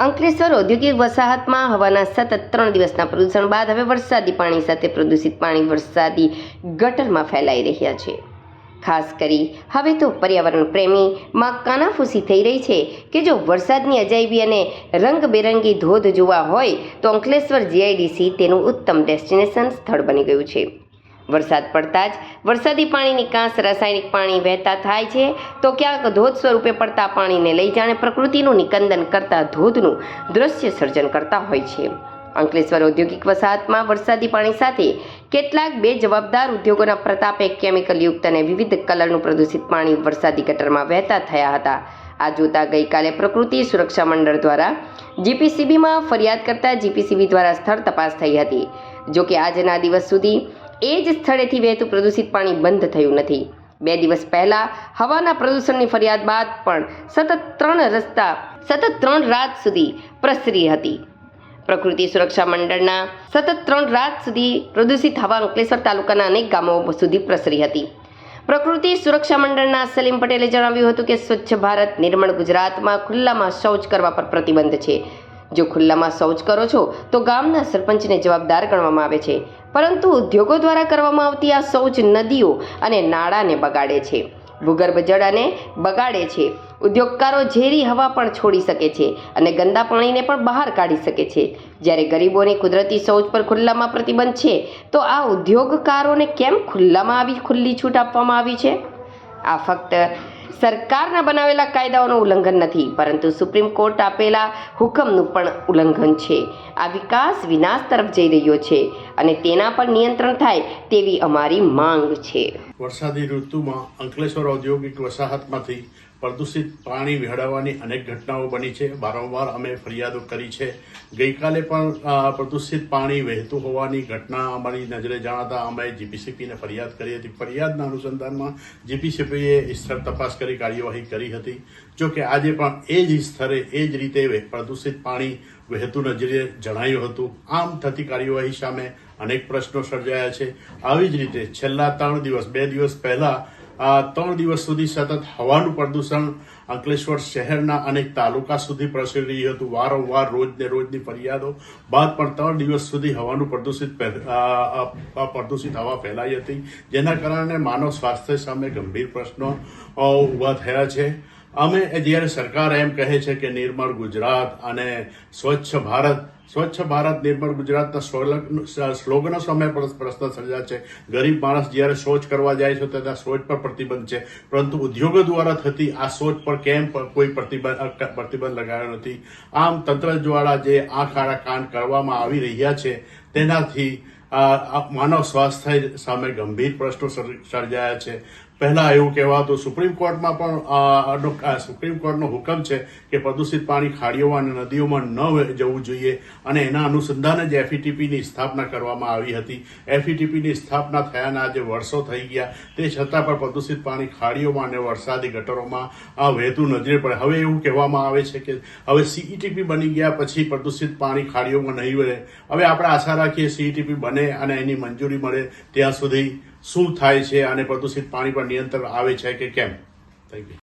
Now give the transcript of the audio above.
અંકલેશ્વર ઔદ્યોગિક વસાહતમાં હવાના સતત ત્રણ દિવસના પ્રદૂષણ બાદ હવે વરસાદી પાણી સાથે પ્રદૂષિત પાણી વરસાદી ગટરમાં ફેલાઈ રહ્યા છે. ખાસ કરી હવે તો પર્યાવરણ પ્રેમીમાં કાનાફૂસી થઈ રહી છે કે જો વરસાદની અજાયબી અને રંગબેરંગી ધોધ જોવા હોય તો અંકલેશ્વર જીઆઈડીસી તેનું ઉત્તમ ડેસ્ટિનેશન સ્થળ બની ગયું છે. વરસાદ પડતા જ વરસાદી પાણીની નિકાસ રાસાયણિક પાણી વહેતા થાય છે. તો ક્યાંક ધોધ સ્વરૂપે પડતા પાણીને લઈ જાણે પ્રકૃતિનું નિકંદન કરતા ધોધનું દ્રશ્ય સર્જન કરતા હોય છે. અંકલેશ્વર ઔદ્યોગિક વસાહતમાં વરસાદી પાણી સાથે કેટલાક બે જવાબદાર ઉદ્યોગોના પ્રતાપે કેમિકલયુક્ત અને વિવિધ કલરનું પ્રદૂષિત પાણી વરસાદી ગટરમાં વહેતા થયા હતા. આ જોતા ગઈકાલે પ્રકૃતિ સુરક્ષા મંડળ દ્વારા જીપીસીબીમાં ફરિયાદ કરતા જીપીસીબી દ્વારા સ્થળ તપાસ થઈ હતી. જોકે આજના દિવસ સુધી એ જ સ્થળેથી વહેતું પ્રદૂષિત પાણી બંધ થયું નથી. બે દિવસ પહેલા હવાના પ્રદૂષણની ફરિયાદ બાદ પણ સતત ત્રણ રસ્તા, સતત ત્રણ રાત સુધી પ્રસરી હતી. પ્રકૃતિ સુરક્ષા મંડળના સતત ત્રણ રાત સુધી પ્રદૂષિત હવા અંકલેશ્વર તાલુકાના અનેક ગામો સુધી પ્રસરી હતી. પ્રકૃતિ સુરક્ષા મંડળના સલીમ પટેલે જણાવ્યું હતું કે સ્વચ્છ ભારત નિર્મળ ગુજરાતમાં ખુલ્લામાં શૌચ કરવા પર પ્રતિબંધ છે. જો ખુલ્લામાં શૌચ કરો છો, તો ગામના સરપંચને જવાબદાર ગણવામાં આવે છે. પરંતુ ઉદ્યોગો દ્વારા કરવામાં આવતી આ શૌચ નદીઓ અને નાળાને બગાડે છે. ભૂગર્ભ જળ અને બગાડે છે. ઉદ્યોગકારો ઝેરી હવા પણ છોડી શકે છે અને ગંદા પાણીને પણ બહાર કાઢી શકે છે. જ્યારે ગરીબોની કુદરતી શૌચ પર ખુલ્લામાં પ્રતિબંધ છે, તો આ ઉદ્યોગકારોને કેમ ખુલ્લામાં આવી ખુલ્લી છૂટ આપવામાં આવી છે? આ ફક્ત સરકારના બનાવેલા કાયદાઓનું ઉલ્લંઘન નથી, પરંતુ સુપ્રીમ કોર્ટ આપેલા હુકમનું પણ ઉલ્લંઘન છે. આ વિકાસ વિનાશ તરફ જઈ રહ્યો છે. અને તેના પર નિયંત્રણ થાય તેવી અમારી માંગ છે. વરસાદી ઋતુમાં અંકલેશ્વર ઔદ્યોગિક વસાહતમાંથી પ્રદૂષિત પાણી વેડાવવાની અનેક ઘટનાઓ બની છે. વારંવાર અમે ફરિયાદો કરી છે. ગઈકાલે પણ પ્રદૂષિત પાણી વહેતું હોવાની ઘટના અમારી નજરે જણાતા અમે જીપીસીપીને ફરિયાદ કરી હતી. ફરિયાદના અનુસંધાનમાં જીપીસીપીએ સ્થળ તપાસ કરી, કાર્યવાહી કરી હતી. જોકે આજે પણ એ જ સ્થળે એ જ રીતે પ્રદૂષિત પાણી વહેતું નજરે જણાયું હતું. આમ થતી કાર્યવાહી સામે અનેક પ્રશ્નો સર્જાયા છે. આવી જ રીતે છેલ્લા ત્રણ દિવસ, બે દિવસ પહેલા ત્રણ દિવસ સુધી સતત હવાનું પ્રદૂષણ અંકલેશ્વર શહેરના અનેક તાલુકા સુધી પ્રસરી રહ્યું હતું. વારંવાર રોજને રોજની ફરિયાદો. બાદ પણ ત્રણ દિવસ સુધી હવાનું પ્રદૂષિત પ્રદૂષિત હવા ફેલાઈ હતી. જેના કારણે માનવ સ્વાસ્થ્ય સામે ગંભીર પ્રશ્નો ઊભા થયા છે. અમે જ્યારે સરકાર એમ કહે છે કે નિર્મળ ગુજરાત અને સ્વચ્છ ભારત સ્વચ્છ ભારત નિર્ભર ગુજરાતના સ્લોગન સામે પણ પ્રશ્ન સર્જા છે. ગરીબ માણસ જ્યારે શૌચ કરવા જાય છે ત્યારે શોચ પર પ્રતિબંધ છે. પરંતુ ઉદ્યોગો દ્વારા થતી આ શૌચ પર કેમ કોઈ પ્રતિબંધ પ્રતિબંધ લગાવ્યો નથી? આમ તંત્ર દ્વારા જે આંખ આડા કાન કરવામાં આવી રહ્યા છે તેનાથી આ આ માનવ સ્વાસ્થ્ય સામે ગંભીર પ્રશ્નો સર્જ- સર્જાયા છે. પહેલા એવું કહેવાતું સુપ્રીમ કોર્ટમાં પણ આ, સુપ્રીમ કોર્ટનો હુકમ છે કે પ્રદૂષિત પાણી ખાડીઓમાં અને નદીઓમાં ન જવું જોઈએ. અને એના અનુસંધાને જ એફઈટીપીની સ્થાપના કરવામાં આવી હતી. એફઈટીપીની સ્થાપના થયાના આજે વર્ષો થઈ ગયા. તે છતાં પણ પ્રદૂષિત પાણી ખાડીઓમાં અને વરસાદી ગટરોમાં આ વહેતું નજરે પડે. હવે એવું કહેવામાં આવે છે કે હવે સીઈટીપી બની ગયા પછી પ્રદૂષિત પાણી ખાડીઓમાં નહીં વળે હવે આપણે આશા રાખીએ સીઈટીપી બને અને એની મંજૂરી મળે ત્યાં સુધી શું થાય છે અને પ્રદૂષિત પાણી પર નિયંત્રણ આવે છે કે કેમ? Thank you